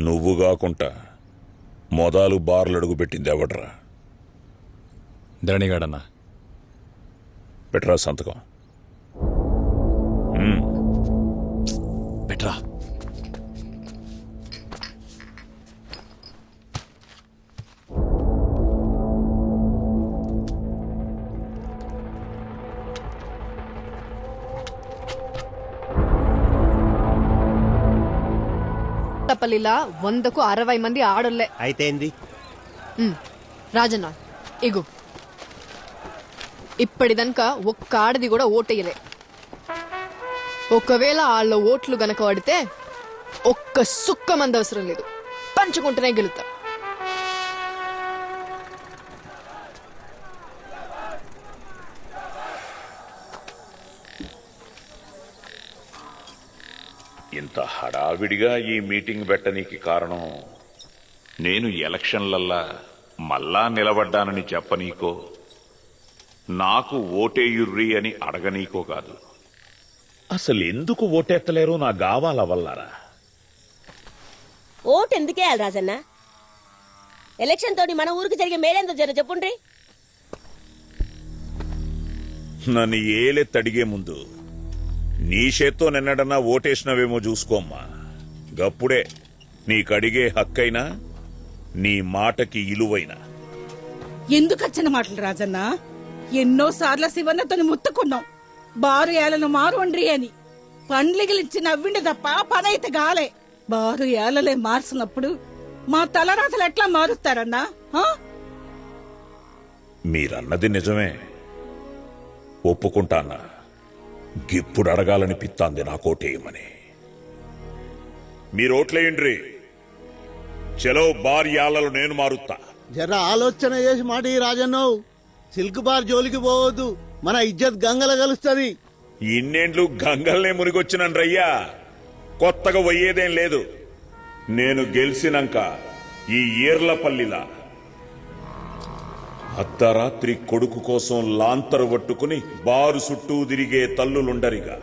నువ్వు కాకుండా మొదలు బార్లు అడుగు పెట్టింది ఎవడ్రా? ధరణిగాడన్నా. పెట్టరా సంతకం. పెట్రా. పల్లిలా వందకు అరవై మంది ఆడోళ్ళే. అయితే ఏంది? ఉమ్, రాజన్న ఇగు. ఇప్పటిదనక ఒక్క ఆడది కూడా ఓటేయలే ఒకవేళ వాళ్ళ ఓట్లు గనక పడితే ఒక్క సుక్క మంది అవసరం లేదు. పంచుకుంటూనే గెలుతాం ఇంత హడావిడిగా ఈ మీటింగ్ పెట్టనీకి కారణం నేను ఎలక్షన్లల్లా మళ్ళా నిలబడ్డానని చెప్పనీకో నాకు ఓటేయుర్రి అని అడగనీకో కాదు. అసలు ఎందుకు ఓటెత్తలేరో నా గావాల వల్లరా? ఓటు ఎందుకేయాలి రాజన్న? ఎలక్షన్ తోటి మన ఊరికి జరిగే మేలేందో జర చెప్పుండ్రి. నన్ను ఏలెత్తడిగే ముందు నీ చేత్తో నిన్నడన్నా ఓటేసినవేమో చూసుకోమ్మా. గప్పుడే నీకడిగే హక్కైనా నీ మాటకి ఇలువైనా. ఎందుకు వచ్చిన మాటలు రాజన్న? ఎన్నో సార్ల శివన్నతోని ముత్తుకున్నాం. బారు ఏలను మారుండ్రి అని. పండ్లిగిలిచ్చి నవ్విండు తప్ప పనైతే గాలే. బారు ఏలలే మార్చినప్పుడు మా తలరాతలు ఎట్లా మారుస్తారన్నా? మీరన్నది నిజమే. ఒప్పుకుంటానా? గిప్పుడు అడగాలనిపిస్తాంది నా కోటేయమని. మీరోట్లేయండ్రి చలో భార్యాలలో నేను మారుతా జర ఆలోచన చేసి మాట ఈ రాజన్నవు. సిల్క్ బార్ జోలికి పోవద్దు. మన ఇజ్జత్ గంగల కలుస్తుంది. ఇన్నేండ్లు గంగల్నే మునిగొచ్చినన్రయ్యా కొత్తగా పోయేదేం లేదు. నేను గెలిచినాక ఈ ఈర్లపల్లిలా అర్ధరాత్రి కొడుకు కోసం లాంతరు పట్టుకుని బారు చుట్టూ తిరిగే తల్లులుండరిగా.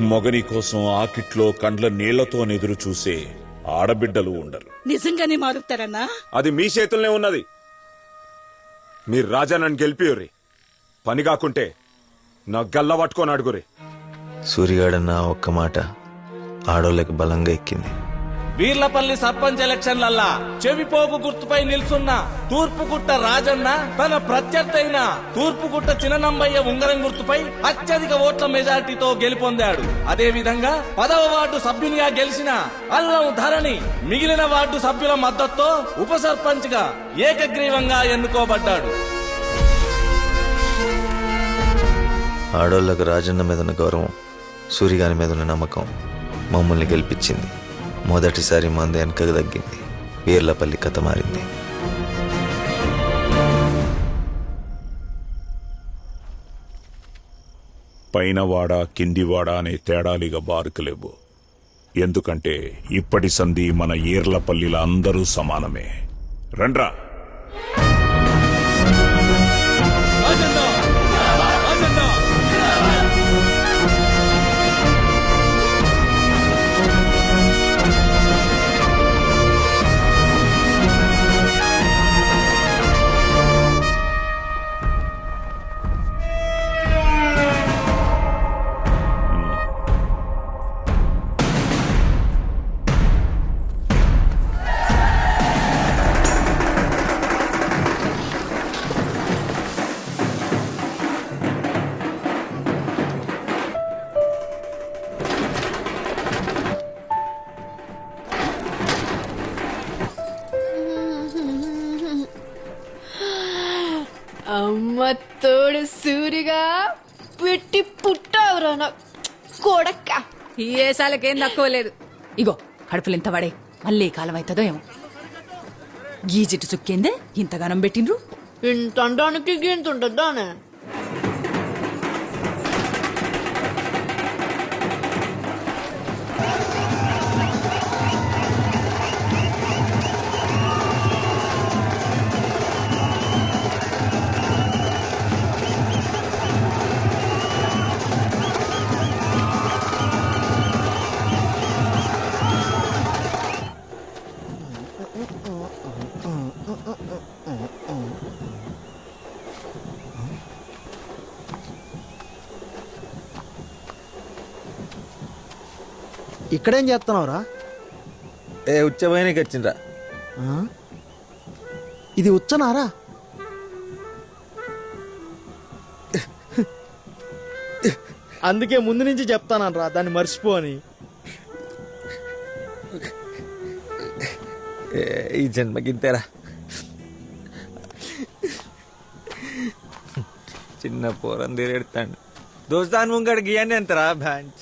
మొగని కోసం ఆకిట్లో కండ్ల నీళ్ళతో ఎదురు చూసే ఆడబిడ్డలు ఉండరు. నిజంగానే మారుతారన్నా? అది మీ చేతుల్నే ఉన్నది. మీరు రాజా నన్ను గెలిపియుర్రి. పని కాకుంటే నా గల్ల పట్టుకొని అడుగురి సూరిగాడన్న ఒక్క మాట ఆడోళ్ళకి బలంగా ఎక్కింది. వీర్లపల్లి సర్పంచ్ ఎలక్షన్లల్లా చెవిపోగు గుర్తుపై నిల్చున్న తూర్పుగుట్ట రాజన్న తన ప్రత్యర్థి అయిన తూర్పుగుట్ట చిననంబయ్య ఉంగరం గుర్తుపై అత్యధిక ఓట్ల మెజార్టీతో గెలుపొందాడు. అదే విధంగా పదవ వార్డు సభ్యునిగా గెలిచిన అల్లం ధరణి మిగిలిన వార్డు సభ్యుల మద్దతుతో ఉప సర్పంచ్గా ఏకగ్రీవంగా ఎన్నుకోబడ్డాడు. ఆడోళ్ళకు రాజన్న మీద ఉన్న గౌరవం సూరిగాని మీద ఉన్న నమ్మకం మమ్మల్ని గెలిపించింది. మొదటిసారి మంది వెనకకు తగ్గింది. వీర్లపల్లి కథ మారింది. పైనవాడ కిందివాడ అనే తేడాలిగా బారుకలేవు. ఎందుకంటే ఇప్పటి సంధి మన ఈర్లపల్లిల అందరూ సమానమే. రండ్రా! అమ్మ తోడు సూరిగా పెట్టి పుట్టావురా నా కొడక్క ఈ ఏసాలకేం తక్కువ లేదు. ఇగో కడుపులు ఎంత పడే మళ్ళీ కాలం అవుతుందో ఏమో. గీ జిట్టు చుక్కిందే ఇంతగానం పెట్టిండ్రు? ఇంత అండానికి గింత ఉంటుందానే? ఇక్కడేం చేస్తున్నావురా? ఏ ఉచ్చపోయినకి వచ్చిండ్రా? ఇది ఉచ్చనారా? అందుకే ముందు నుంచి చెప్తానరా దాన్ని మర్చిపో అని. ఈ జన్మకింతేరా. చిన్న పోరం తీరెడతాడు. దోస్తాన్ ముంగడికి ఇవన్నీ ఎంతరా బ్యాంచ్?